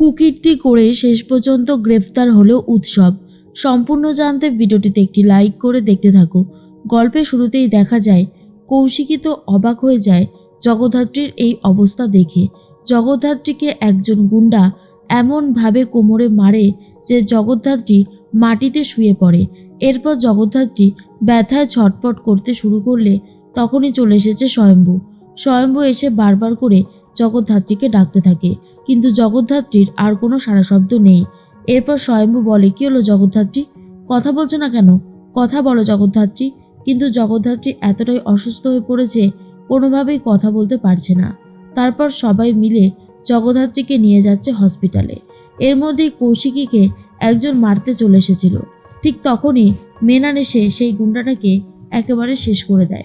কুকীর্তি করে শেষ পর্যন্ত গ্রেফতার হলো উৎসব। সম্পূর্ণ জানতে ভিডিওটিতে একটি লাইক করে দেখতে থাকো। গল্পের শুরুতেই দেখা যায়, কৌশিকী তো অবাক হয়ে যায় জগদ্ধাত্রীর এই অবস্থা দেখে। জগদ্ধাত্রীকে একজন গুন্ডা এমনভাবে কোমরে মারে যে জগদ্ধাত্রী মাটিতে শুয়ে পড়ে। এরপর জগদ্ধাত্রী ব্যথায় ছটপট করতে শুরু করলে তখনই চলে এসেছে স্বয়ম্ভু। স্বয়ম্ভু এসে বারবার করে জগদ্ধাত্রীকে ডাকতে থাকে। কিন্তু জগদ্ধাত্রীর আর কোনো সারা শব্দ নেই। এরপর স্বয়ম্ভু বলে, কি হলো জগদ্ধাত্রী? কথা বলছো না কেন? কথা বলো জগদ্ধাত্রী। কিন্তু জগদ্ধাত্রী এতটাই অসুস্থ হয়ে পড়েছে, কোনোভাবেই কথা বলতে পারছে না। তারপর সবাই মিলে জগদ্ধাত্রীকে নিয়ে যাচ্ছে হসপিটালে। এর মধ্যেই কৌশিকীকে একজন মারতে চলে এসেছিল। ঠিক তখনই মেনান এসে সেই গুন্ডাটাকে একেবারে শেষ করে দেয়।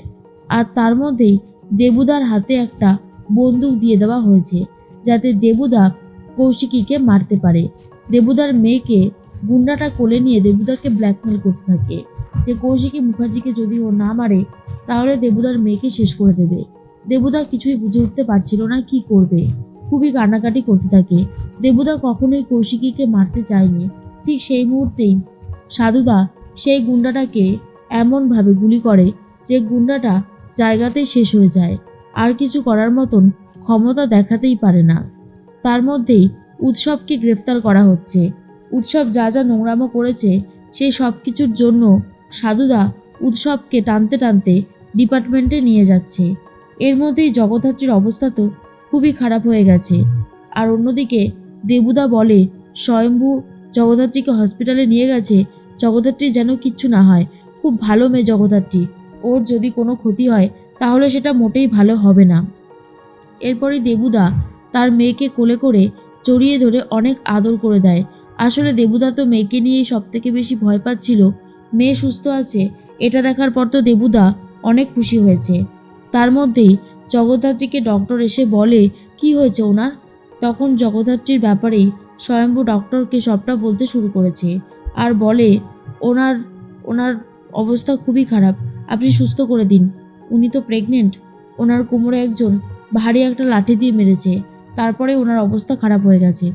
আর তার মধ্যেই দেবুদার হাতে একটা বন্দুক দিয়ে দেওয়া হয়েছে, যাতে দেবুদা কৌশিকীকে মারতে পারে। দেবুদার মেয়েকে গুন্ডাটা কোলে নিয়ে দেবুদাকে ব্ল্যাকমেল করতে থাকে। যে কৌশিকী মুখার্জিকে যদি ও না মারে, তাহলে দেবুদার মেয়েকে শেষ করে দেবে। দেবুদা কিছুই বুঝে উঠতে পারছিল না কি করবে। খুবই কান্নাকাটি করতে থাকে। দেবুদা কখনোই কৌশিকীকে মারতে চায়নি। ঠিক সেই মুহূর্তেই সাধুদা সেই গুন্ডাটাকে এমনভাবে গুলি করে যে গুন্ডাটা জায়গাতেই শেষ হয়ে যায়। আর কিছু করার মতন ক্ষমতা দেখাতেই পারে না। তার মধ্যেই উৎসবকে গ্রেফতার করা হচ্ছে। উৎসব যা যা নোংরামো করেছে, সেই সব কিছুর জন্য সাধুদা উৎসবকে টানতে টানতে ডিপার্টমেন্টে নিয়ে যাচ্ছে। এর মধ্যেই জগদ্ধাত্রীর অবস্থা তো খুবই খারাপ হয়ে গেছে। আর অন্যদিকে দেবুদা বলে, স্বয়ম্ভু জগদ্ধাত্রীকে হসপিটালে নিয়ে গেছে জগদ্ধাত্রী যেন কিচ্ছু না হয়। খুব ভালো মেয়ে জগদ্ধাত্রী। ওর যদি কোনো ক্ষতি হয় তাহলে সেটা মোটেই ভালো হবে না। এরপরে দেবুদা তার মেয়েকে কোলে করে চড়িয়ে ধরে অনেক আদর করে দেয়। আসলে দেবুদা তো মেয়েকে নিয়েই সব থেকে বেশি ভয় পাচ্ছিল। মেয়ে সুস্থ আছে, এটা দেখার পর তো দেবুদা অনেক খুশি হয়েছে। তার মধ্যেই জগদ্ধাত্রীকে ডক্টর এসে বলে, কি হয়েছে ওনার? তখন জগদ্ধাত্রীর ব্যাপারেই স্বয়ম্ভু ডক্টরকে সবটা বলতে শুরু করেছে আর বলে, ওনার ওনার অবস্থা খুবই খারাপ, আপনি সুস্থ করে দিন। উনি তো প্রেগনেন্ট ওনার কোমরে একজন ভারী একটা লাঠি দিয়ে মেরেছে। তারপরে ওনার অবস্থা খারাপ হয়ে গেছে।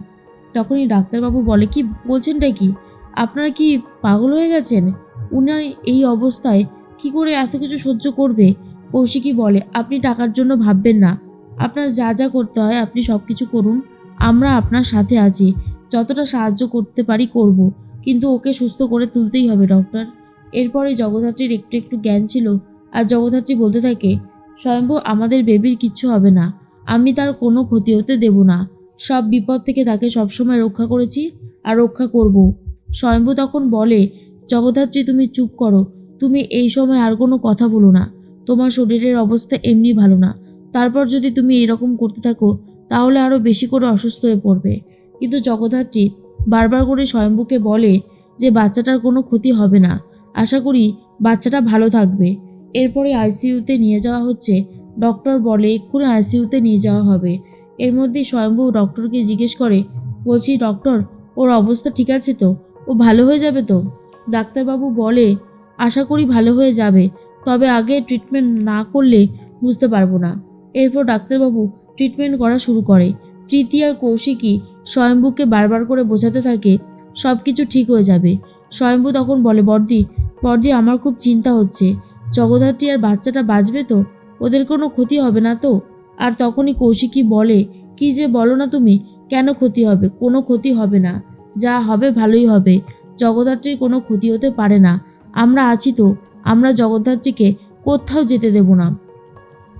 তখনই ডাক্তারবাবু বলে, কি বলছেনটা কি? আপনারা কি পাগল হয়ে গেছেন? উনার এই অবস্থায় কি করে এত কিছু সহ্য করবে? কৌশিকী বলে, আপনি টাকার জন্য ভাববেন না। আপনার যা যা করতে হয় আপনি সব কিছু করুন। আমরা আপনার সাথে আছি। যতটা সাহায্য করতে পারি করব। কিন্তু ওকে সুস্থ করে তুলতেই হবে, ডক্টর। এরপরে জগদ্ধাত্রীর একটু একটু জ্ঞান ছিল। আর জগদ্ধাত্রী বলতে থাকে, স্বয়ম্ভু, আমাদের বেবির কিচ্ছু হবে না। আমি তার কোনো ক্ষতি হতে দেব না। সব বিপদ থেকে তাকে সবসময় রক্ষা করেছি আর রক্ষা করব। স্বয়ম্ভু তখন বলে, জগদ্ধাত্রী, তুমি চুপ করো। তুমি এই সময় আর কোনো কথা বলো না। তোমার শরীরের অবস্থা এমনি ভালো না। তারপর যদি তুমি এরকম করতে থাকো, তাহলে আরও বেশি করে অসুস্থ হয়ে পড়বে। কিন্তু জগদ্ধাত্রী বারবার করে স্বয়ম্ভুকে বলে যে, বাচ্চাটার কোনো ক্ষতি হবে না। আশা করি বাচ্চাটা ভালো থাকবে। এরপরে আইসিইউতে নিয়ে যাওয়া হচ্ছে। ডক্টর বলে, এক্ষুনি আইসিইউতে নিয়ে যাওয়া হবে। এর মধ্যে স্বয়ম্ভু ডক্টরকে জিজ্ঞেস করে, বলছি, ডক্টর, ওর অবস্থা ঠিক আছে তো? ও ভালো হয়ে যাবে তো? ডাক্তারবাবু বলে, আশা করি ভালো হয়ে যাবে, তবে আগে ট্রিটমেন্ট না করলে বুঝতে পারব না। এরপর ডাক্তারবাবু ট্রিটমেন্ট করা শুরু করে। প্রীতি আর কৌশিকী স্বয়ম্ভুকে বারবার করে বোঝাতে থাকে সব কিছু ঠিক হয়ে যাবে। স্বয়ম্ভু তখন বলে, বর্দি বর্দি, আমার খুব চিন্তা হচ্ছে। জগদ্ধাত্রী আর বাচ্চাটা বাঁচবে তো? ওদের কোনো ক্ষতি হবে না তো? আর তখনই কৌশিকী বলে, কি যে বলো না তুমি, কেন ক্ষতি হবে? কোনো ক্ষতি হবে না। যা হবে ভালোই হবে। জগদ্ধাত্রীর কোনো ক্ষতি হতে পারে না। আমরা আছি তো। আমরা জগদ্ধাত্রীকে কোথাও যেতে দেব না।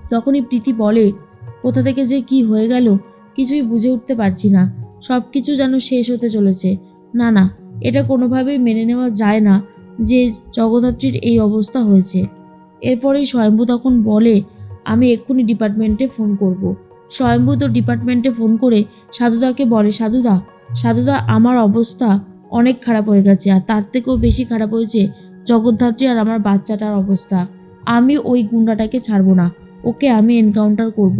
তখনই প্রীতি বলে, কোথা থেকে যে কি হয়ে গেল, কিছুই বুঝে উঠতে পারছি না। সব কিছু যেন শেষ হতে চলেছে। না না, এটা কোনোভাবেই মেনে নেওয়া যায় না যে জগদ্ধাত্রীর এই অবস্থা হয়েছে। এরপরেই স্বয়ম্ভু তখন বলে, আমি এক্ষুনি ডিপার্টমেন্টে ফোন করব। স্বয়ম্ভু তো ডিপার্টমেন্টে ফোন করে, সাধুদাকে বলে, সাধুদা সাধুদা, আমার অবস্থা অনেক খারাপ হয়ে গেছে, আর তার থেকেও বেশি খারাপ হয়েছে জগদ্ধাত্রী আর আমার বাচ্চাটার অবস্থা আমি ওই গুন্ডাটাকে ছাড়বো না, ওকে আমি এনকাউন্টার করব।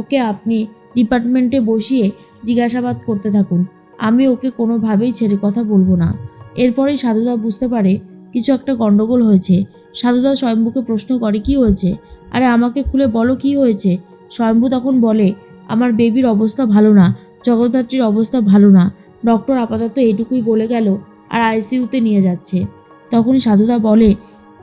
ওকে আপনি ডিপার্টমেন্টে বসিয়ে জিজ্ঞাসাবাদ করতে থাকুন, আমি ওকে কোনোভাবেই ছেড়ে কথা বলব না এরপরেই সাধুদা বুঝতে পারে, কিছু একটা গণ্ডগোল হয়েছে সাধুদা স্বয়ম্ভুকে প্রশ্ন করে, কি হয়েছে? আরে, আমাকে খুলে বলো কি হয়েছে? স্বয়ম্ভু তখন বলে, আমার বেবির অবস্থা ভালো না, জগদ্ধাত্রীর অবস্থা ভালো না। ডক্টর আপাতত এটুকুই বলে গেল আর আইসিইউতে নিয়ে যাচ্ছে। তখনই সাধুদা বলে,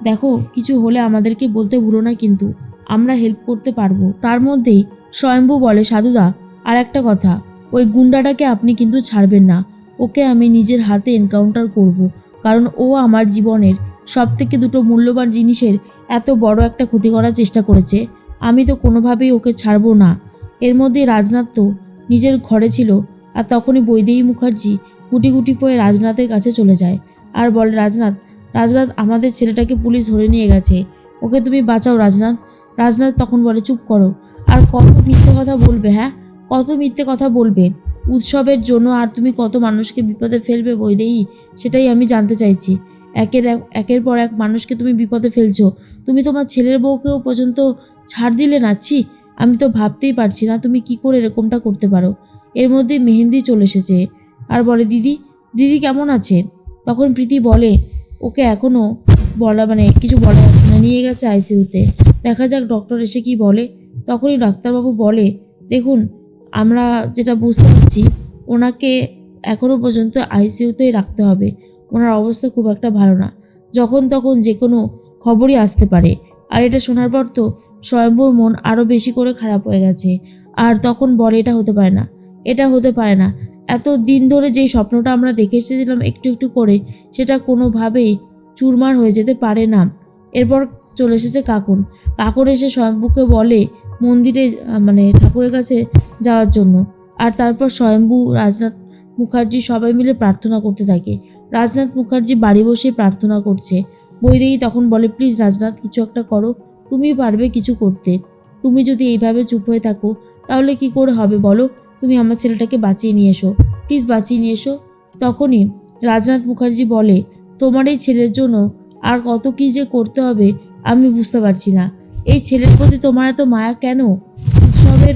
দেখো, কিছু হলে আমাদেরকে বলতে ভুলো না কিন্তু, আমরা হেল্প করতে পারব। তার মধ্যেই স্বয়ম্ভু বলে, সাধুদা আর একটা কথা, ওই গুন্ডাটাকে আপনি কিন্তু ছাড়বেন না। ওকে আমি নিজের হাতে এনকাউন্টার করব, কারণ ও আমার জীবনের সব থেকে দুটো মূল্যবান জিনিসের এত বড় একটা ক্ষতি করার চেষ্টা করেছে। আমি তো কোনোভাবেই ওকে ছাড়বো না। এর মধ্যে রাজনাথ তো নিজের ঘরে ছিল আর তখনই বৈদেহী মুখার্জি গুটি গুটি পয়ে রাজনাথের কাছে চলে যায় আর বলে, রাজনাথ রাজনাথ, আমাদের ছেলেটাকে পুলিশ ধরে নিয়ে গেছে। ওকে তুমি বাঁচাও, রাজনাথ। রাজনাথ তখন বলে, চুপ করো। আর কত মিথ্যে কথা বলবে হ্যাঁ? কত মিথ্যে কথা বলবে? উৎসবের জন্য আর তুমি কত মানুষকে বিপদে ফেলবে বৈদেহী, সেটাই আমি জানতে চাইছি। একের এক, একের পর এক মানুষকে তুমি বিপদে ফেলছো। তুমি তোমার ছেলের বউকেও পর্যন্ত ছাড় দিলে না, ছি। আমি তো ভাবতেই পারছি না তুমি কি করে এরকমটা করতে পারো। এর মধ্যে মেহেন্দি চলে এসেছে। আর বলে, দিদি দিদি কেমন আছে? তখন প্রীতি বলে, ওকে এখনও বলা মানে কিছু বলা যাচ্ছে না, নিয়ে গেছে আইসিইউতে। দেখা যাক ডক্টর এসে কি বলে। তখনই ডাক্তারবাবু বলে, দেখুন, আমরা যেটা বুঝতে পারছি, ওনাকে এখনও পর্যন্ত আইসিইউতেই রাখতে হবে। ওনার অবস্থা খুব একটা ভালো না। যখন তখন যে কোনো খবরই আসতে পারে। আর এটা শোনার পর তো স্বয়ম্ভুর মন আরও বেশি করে খারাপ হয়ে গেছে। আর তখন বলে, এটা হতে পারে না। এটা হতে পারে না। এত দিন ধরে যেই স্বপ্নটা আমরা দেখে এসেছিলাম একটু একটু করে, সেটা কোনোভাবেই চুরমার হয়ে যেতে পারে না। এরপর চলে এসেছে কাকুন। কাকুর এসে স্বয়ম্ভুকে বলে, মন্দিরে মানে ঠাকুরের কাছে যাওয়ার জন্য। আর তারপর স্বয়ম্ভু, রাজনাথ মুখার্জি সবাই মিলে প্রার্থনা করতে থাকে। রাজনাথ মুখার্জি বাড়ি বসে প্রার্থনা করছে। বৈদেহী তখন বলে, প্লিজ রাজনাথ, কিছু একটা করো। তুমি পারবে কিছু করতে। তুমি যদি এইভাবে চুপ হয়ে থাকো, তাহলে কি করে হবে বলো? তুমি আমার ছেলেটাকে বাঁচিয়ে নিয়ে এসো। প্লিজ বাঁচিয়ে নিয়ে এসো। তখনই রাজনাথ মুখার্জি বলে, তোমার এই ছেলের জন্য আর কত কী যে করতে হবে আমি বুঝতে পারছি না। এই ছেলের প্রতি তোমার এত মায়া কেন? উৎসবের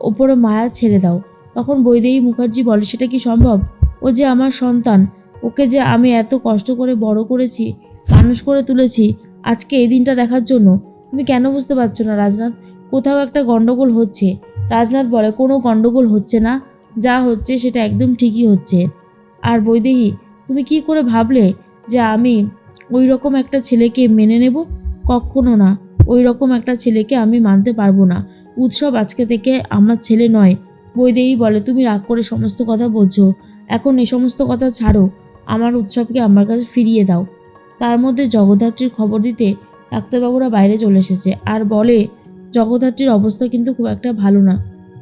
ওপরে মায়া ছেড়ে দাও। তখন বৈদেহী মুখার্জি বলে, সেটা কি সম্ভব? ও যে আমার সন্তান ওকে যে আমি এত কষ্ট করে বড় করেছি, মানুষ করে তুলেছি, আজকে এই দিনটা দেখার জন্য, তুমি কেন বুঝতে পারছ না রাজনাথ? কোথাও একটা গন্ডগোল হচ্ছে। রাজনাথ বলে, কোনো গন্ডগোল হচ্ছে না, যা হচ্ছে সেটা একদম ঠিকই হচ্ছে। আর বৈদেহী, তুমি কি করে ভাবলে যে আমি ওই রকম একটা ছেলেকে মেনে নেব? কখনো না। ওই রকম একটা ছেলেকে আমি মানতে পারব না। উৎসব আজকে থেকে আমার ছেলে নয়। বৈদেহী বলে, তুমি রাগ করে সমস্ত কথা বলছো। এখন এই সমস্ত কথা ছাড়ো। আমার উৎসবকে আমার কাছে ফিরিয়ে দাও। তার মধ্যে জগদ্ধাত্রীর খবর দিতে ডাক্তারবাবুরা বাইরে চলে এসেছে আর বলে, জগদ্ধাত্রীর অবস্থা কিন্তু খুব একটা ভালো না।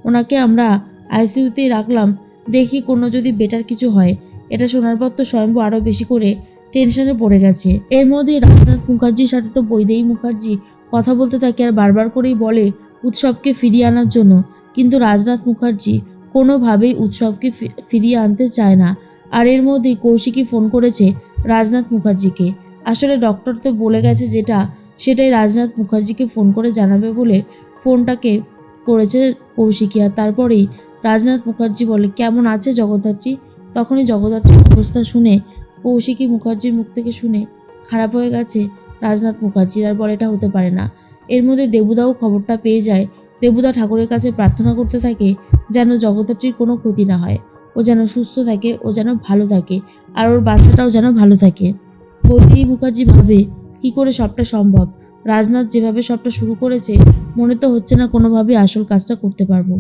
ওনাকে আমরা আইসিইউতেই রাখলাম, দেখি কোনো যদি বেটার কিছু হয়। এটা শোনার পর তো স্বয়ম্ভু আরও বেশি করে টেনশনে পড়ে গেছে। এর মধ্যে রাজনাথ মুখার্জির সাথে তো বৈদেহী মুখার্জি কথা বলতে থাকে আর বারবার করেই বলে উৎসবকে ফিরিয়ে আনার জন্য। কিন্তু রাজনাথ মুখার্জি কোনোভাবেই উৎসবকে ফিরিয়ে আনতে চায় না। আর এর মধ্যেই কৌশিকী ফোন করেছে রাজনাথ মুখার্জিকে। আসলে ডক্টর তো বলে গেছে যেটা, সেটাই রাজনাথ মুখার্জিকে ফোন করে জানাবে বলে ফোনটাকে করেছে কৌশিকী। আর তারপরেই রাজনাথ মুখার্জি বলে, কেমন আছে জগদ্ধাত্রী? তখনই জগদ্ধাত্রীর অবস্থা শুনে, কৌশিকী মুখার্জির মুখ থেকে শুনে খারাপ হয়ে গেছে রাজনাথ মুখার্জির আর বলে এটা হতে পারে না। এর মধ্যে দেবুদাও খবরটা পেয়ে যায়। দেবুদা ঠাকুরের কাছে প্রার্থনা করতে থাকে যেন জগদ্ধাত্রীর কোনো ক্ষতি না হয়। ও যেন সুস্থ থাকে, ও যেন ভালো থাকে, আর ওর বাচ্চাটাও যেন ভালো থাকে। বৌদি মুখার্জি ভাবে, কি করে সবটা সম্ভব? রাজনাথ যেভাবে সবটা শুরু করেছে, মনে তো হচ্ছে না কোনোভাবেই আসল কাজটা করতে পারব।